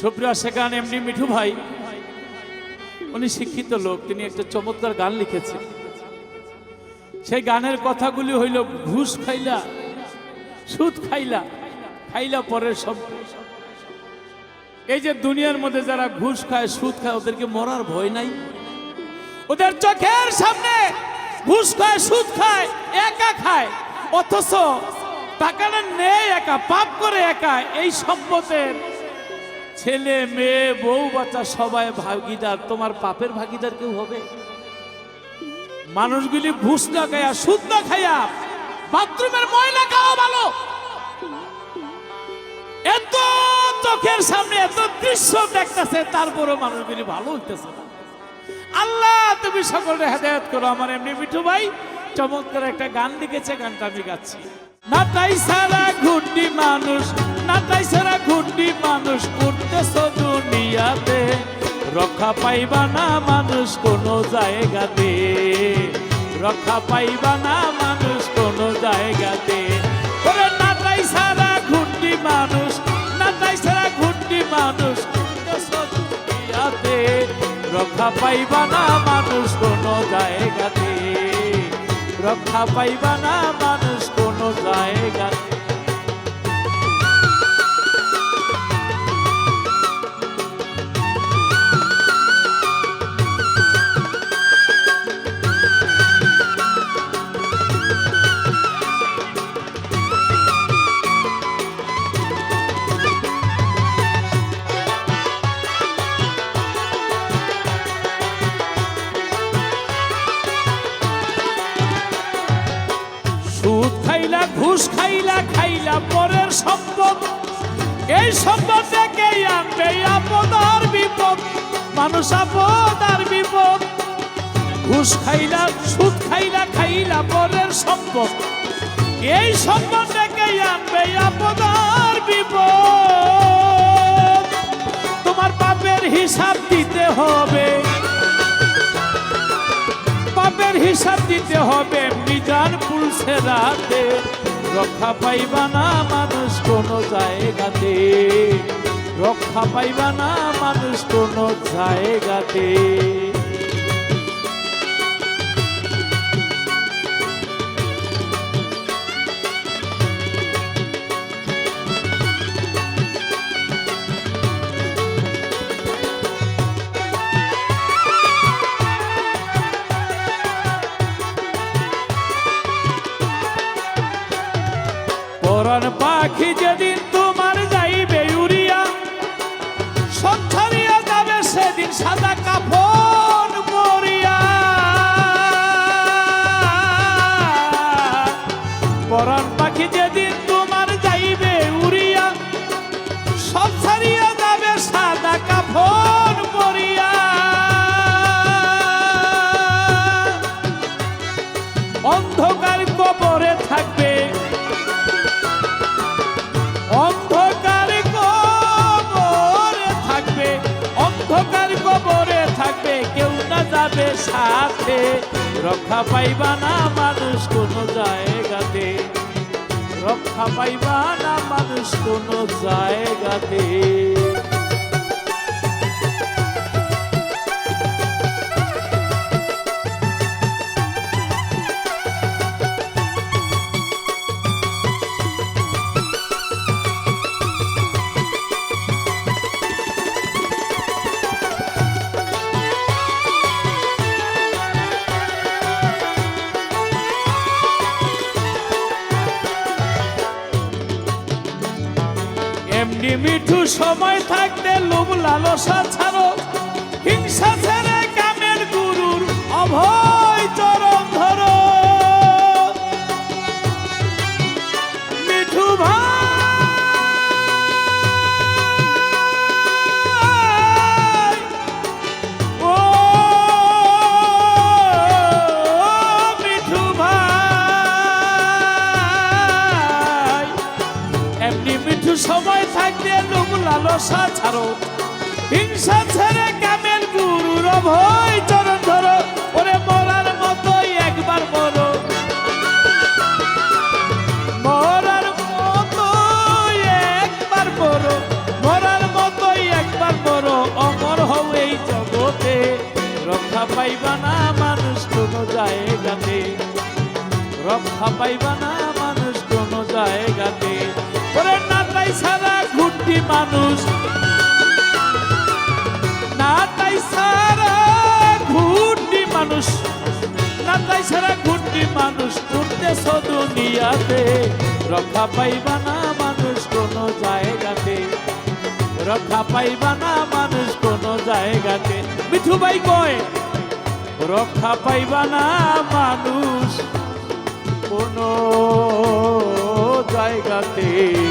সুপ্রিয়া শেখান এমনি মিঠু ভাই। উনি শিক্ষিত লোক, তিনি একটা চমৎকার গান লিখেছেন। সেই গানের কথাগুলি হইল, ঘুষ খাইলা, সুদ খাইলা খাইলা পরের সব। এই যে দুনিয়ার মধ্যে যারা ঘুষ খায়, সুদ খায়, ওদেরকে মরার ভয় নাই। ওদের চোখের সামনে ঘুষ খায়, সুদ খায়, একা খায়। অথচ টাকাটা নেই একা, পাপ করে একা। এই সম্পদের ছেলে, মেয়ে, বউ, বাচ্চা সবাই ভাগিদার। তোমার পাপের ভাগিদার কেউ হবে? মানুষগুলি ঘুষ না খাইয়া সুদ না খাইয়া বাথরুমের ময়লা খাওয়া ভালো। এত চোখের সামনে, এত দৃশ্য দেখতেছে, তারপরও মানুষগুলি ভালো হইতেছে না। আল্লাহ, তুমি সকলে হেদায়ত করো। আমার এমনি মিঠু ভাই চমৎকার একটা গান লিখেছে, গানটা আমি গাচ্ছি। না তাই সারা ঘুন্ডি মানুষ নাটাই সারা ঘুন্ডি মানুষ উঠতেছ দুনিয়াতে। রক্ষা পাইবা না মানুষ কোনো জায়গাতে। রক্ষা পাইবা না মানুষ কোনো জায়গাতে। ওরে নাটাই সারা ঘুন্ডি মানুষ নাটাই সারা ঘুন্ডি মানুষ দুনিয়াতে। রক্ষা পাইবা না মানুষ কোনো জায়গাতে। রক্ষা পাইবা না মানুষ কোনো জায়গাতে। ঘুষ খাইলা খাইলা পরের সম্পদ। এই সম্পদ থেকে আনবে আপদ আর বিপদ। মানুষ আপদ আর বিপদ। ঘুষ খাইলা, সুদ খাইলা খাইলা পরের সম্পদ। এই সম্পদ থেকে আনবে আপদ আর বিপদ। তোমার পাপের হিসাব দিতে হবে। পাপের হিসাব দিতে হবে। মিজান পুলসে রাতে। রক্ষা পাইবা না মানুষ কোনো জায়গাতে। রক্ষা পাইবা না মানুষ কোনো জায়গাতে। 天地。যাবে সাথে রক্ষা পাইবা না মানুষ কোনো জায়গাতে। রক্ষা পাইবা না মানুষ কোনো জায়গাতে। মিঠু সময় থাকতে লোভ লালসা ছাড়ো হিংসা ছেড়ে। মিঠু সময় থাকলে লোক লালসা ছাড়ো। হিংসা ছেড়ে কামের গুরুর রভয় চরণ ধরো। ওরে মরার মতোই একবার মরো। মরার মতো একবার মরো। মরার মতোই একবার মরো। অমর হও এই জগতে। রক্ষা পাইবা না মানুষ কোনো জায়গাতে। রক্ষা পাইবা না মানুষ কোনো জায়গাতে। তাই সারা ঘুরতি মানুষ। না তাই সারা ঘুরতি মানুষ। না তাই সারা ঘুরতি মানুষ ঘুরতেছ দুনিয়াতে। রক্ষা পাইবা না মানুষ কোন জায়গাতে। রক্ষা পাইবা না মানুষ কোন জায়গাতে। মিঠু ভাই কয়, রক্ষা পাইবা না মানুষ কোন জায়গাতে